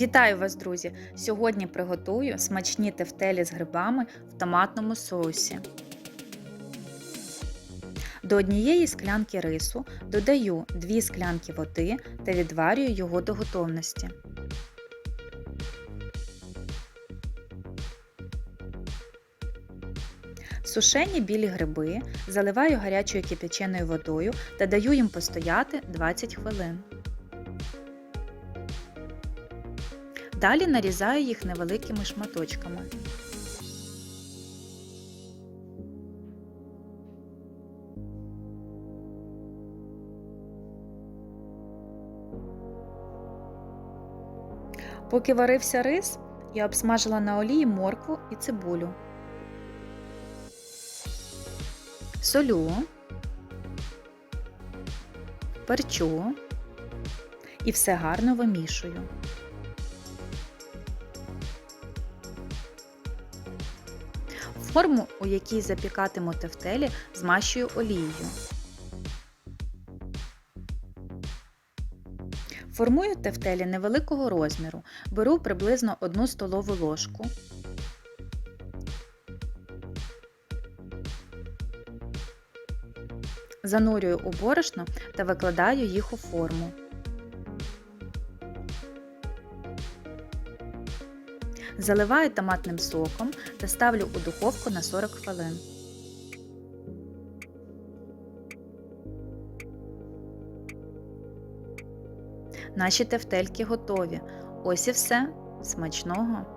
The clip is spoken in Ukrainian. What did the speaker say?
Вітаю вас, друзі! Сьогодні приготую смачні тефтелі з грибами в томатному соусі. До однієї склянки рису додаю 2 склянки води та відварюю його до готовності. Сушені білі гриби заливаю гарячою кип'яченою водою та даю їм постояти 20 хвилин. Далі нарізаю їх невеликими шматочками. Поки варився рис, я обсмажила на олії моркву і цибулю. Солю, перчу і все гарно вимішую. Форму, у якій запікатиму тефтелі, змащую олією. Формую тефтелі невеликого розміру. Беру приблизно 1 столову ложку. Занурюю у борошно та викладаю їх у форму. Заливаю томатним соком та ставлю у духовку на 40 хвилин. Наші тефтельки готові. Ось і все. Смачного!